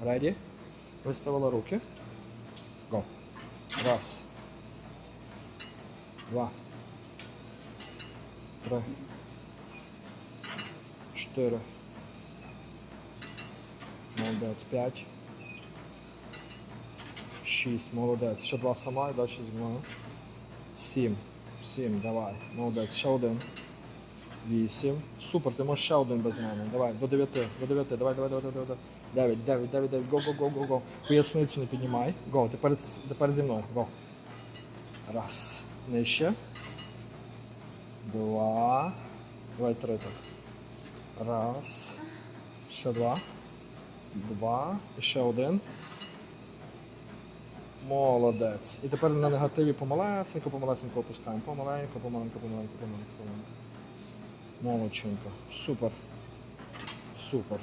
Ready? Виставила руки. Go. Раз. Два. Три. Чотири. Молодець. П'ять. Шість. Молодець. Ще два сама і далі зі мною. Сім. Сім. Давай. Молодець. Ще один. Вісім. Супер, ти можеш ще один без мене. Давай, до дев'яти. До дев'яти. Давай, давай, давай, давай, давай. Дев'ять, дев'ять, дев'ять, дев'ять. Го, го, го, го, го. Поясницю не піднімай. Го, тепер, тепер зі мною. Го. Раз. Нижче. Два. Давай три так. Раз. Ще два. Два. І ще один. Молодець. І тепер на негативі помалесенько, помалесенько опускаємо. Помаленько, помаленько, помаленько, помаленько, помаленько. Молодчинка. Супер. Супер.